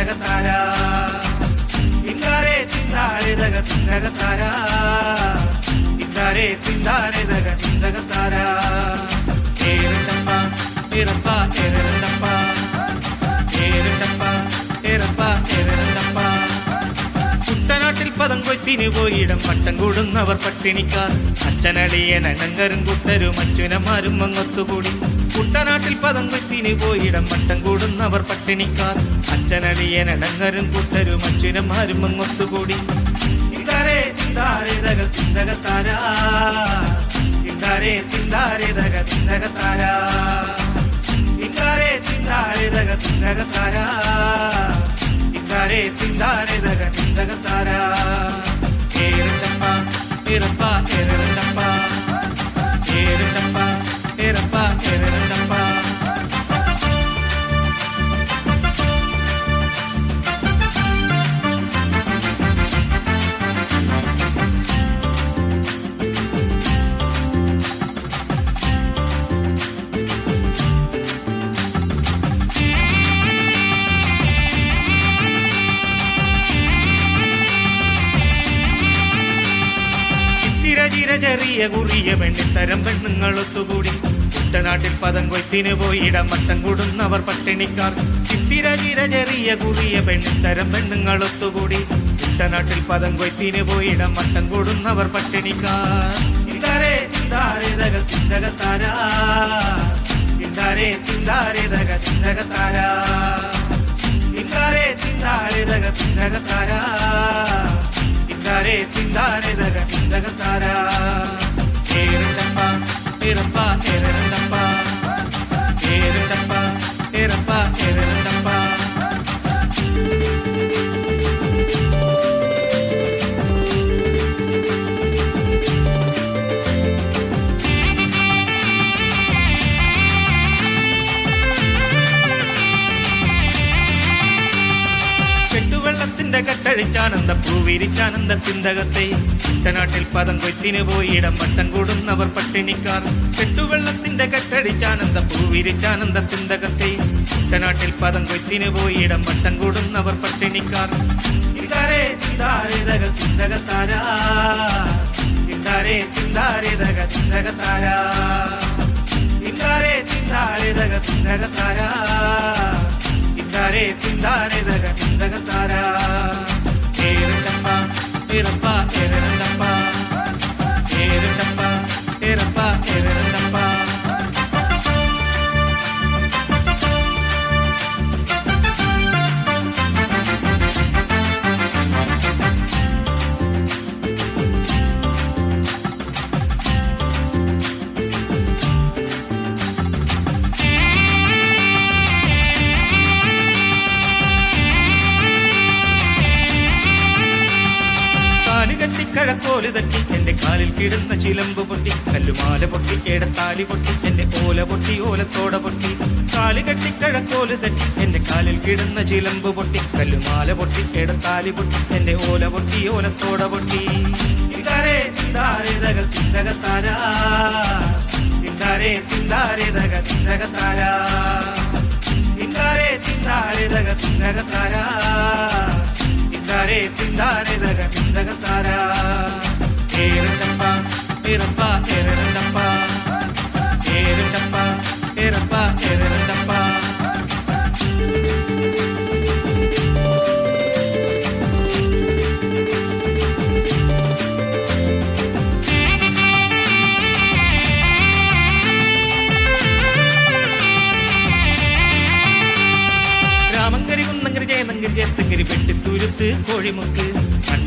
ജഗത്താരാ? ഇരപ്പ ഇരപ്പ കുട്ടനാട്ടിൽ പദം കൊയ്ത്തിന് പോയിടം പട്ടം കൂടുന്നവർ പട്ടിണിക്കാർ. അച്ഛനളിയൻ കുട്ടരും അച്ഛനമാരും അങ്ങൊത്തുകൂടി. കുട്ടനാട്ടിൽ പദം കൊയ്ത്തിന് പോയിടം പട്ടം കൂടുന്നവർ പട്ടിണിക്കാർ. അച്ഛനടിയൻ അടങ്ങരും കുട്ടരും അച്ഛനന്മാരും അങ്ങൊത്തുകൂടി. തിന്താരേ തിന്താരേ ദഗ തിന്തകത്താരാ തിന്താരേ തിന്താരേ ദഗ തിന്തകത്താരാ തിന്താരേ തിന്താരേ ദഗ തിന്തകത്താരാ തിന്താരേ തിന്താരേ ദഗ തിന്തകത്താരാ ഏരണ്ടപ്പ ഏറപ്പ ഏരണ്ടപ്പ ഏരണ്ടപ്പ ചെറിയ കുറിയ പെണ്ണിത്തരം പെണ്ണുങ്ങൾ ഒത്തുകൂടി. കുട്ടനാട്ടിൽ പദം കൊയ്ത്തിന് പോയി മട്ടം കൂടുന്നവർ പട്ടിണിക്കാർ. ചിത്തിര ചിര ചെറിയ കുറിയ പെണ്ണിത്തരം പെണ്ണുങ്ങൾ ഒത്തുകൂടി. കുട്ടനാട്ടിൽ പദം കൊയ്ത്തിന് പോയി മട്ടം കൂടുന്നവർ പട്ടിണിക്കാർ. ഇന്ദാരേ തിന്താരേ ദഗ തിന്തകത്താരാ തിന്താരേ തിന്താരേ ദഗ തിന്തകത്താരാ തിന്താരേ തിന്താരേ ദഗ തിന്തകത്താരാ തിന്താരേ തിന്താരേ ദഗ തിന്തകത്താരാ ഏരണ്ടപ്പ ഏറപ്പ ഏരണ്ടപ്പ ഏരണ്ടപ്പ ഏറപ്പ ഏരണ്ടപ്പ കെട്ടഴിച്ചാനന്ദ പൂവിരിച്ചാനന്ദ ചിന്തകത്തെ. കുട്ടനാട്ടിൽ പദം കൊയ്ത്തിന് പോയിടം വട്ടം കൂടുന്നവർ പട്ടിണിക്കാർ. കെട്ടുവെള്ളത്തിന്റെ കെട്ടടിച്ചാനന്ദ പൂവിരിച്ചാനന്ദ ചിന്തകത്തെ. കുട്ടനാട്ടിൽ പദം കൊയ്ത്തിന് പോയിടം വട്ടം കൂടുന്നവർ പട്ടിണിക്കാർ. ചിന്തകത്താരാ. ദഗ തിന്തകത്താരാ തിന്താരേ തിന്താരേ ദഗ തിന്തകത്താരാ തിന്താരേ തിന്താരേ ദഗ തിന്തകത്താരാ കെട്ടി കഴക്കോൽ തട്ടി എന്റെ കാലിൽ കിടന്ന ചിലമ്പ് പൊട്ടി കല്ലുമാല പൊട്ടി എടത്താലി പൊട്ടി എന്റെ ഓല പൊട്ടി ഓലത്തോട പൊട്ടി. കാൽ കെട്ടി കഴക്കോൽ തട്ടി എന്റെ കാലിൽ കിടന്ന ചിലമ്പ് പൊട്ടി കല്ലുമാല പൊട്ടി എടത്താലി പൊട്ടി എന്റെ ഓല പൊട്ടി ഓലത്തോട പൊട്ടി. തിന്താരേ തിന്താരേ തിന്തകത്താരാ തിന്താരേ ദഗ തിന്തകത്താരാ ഏറപ്പ എരണ്ടപ്പ ഏരണ്ടപ്പ ഏറപ്പ എരണ്ടപ്പ രാമങ്കരി കുന്നങ്കരി ജയനങ്കരി ചേത്തങ്കരി വെട്ടിത്തുരുത്ത് കോഴിമുക്ക്.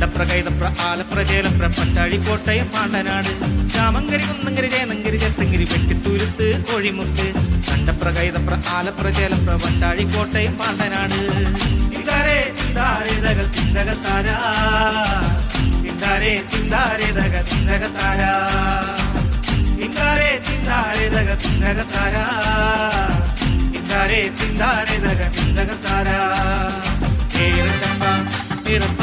കണ്ടപ്ര കൈതപ്ര ആലപ്ര ചേലപ്ര പട്ടാഴി കോട്ടയം പാണ്ടനാട്. ചാമങ്കരി കുന്നങ്കരി ജയനങ്കരി ചെത്തങ്കരി വെട്ടിത്തുരുത്ത് കോഴിമുക്ക് കണ്ടപ്ര കൈതപ്ര ആലപ്ര പട്ടാഴി കോട്ടയം പാണ്ടനാട്. തിന്താരേ തിന്താരേ തിന്താരേ തിന്താരേ ദഗ തിന്തകത്താരാ തിന്താരേ തിന്താരേ ദഗ തിന്തകത്താരാ തിന്താരേ തിന്താരേ ദഗ തിന്തകത്താരാ ഏരണ്ടപ്പ ഏറപ്പ ഏരണ്ട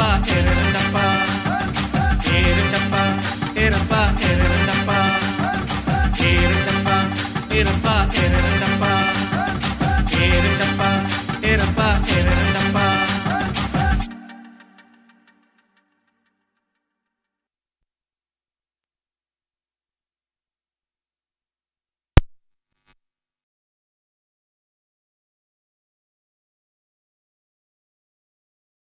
ஏரண்டப்பா ஏரண்டப்பா ஏர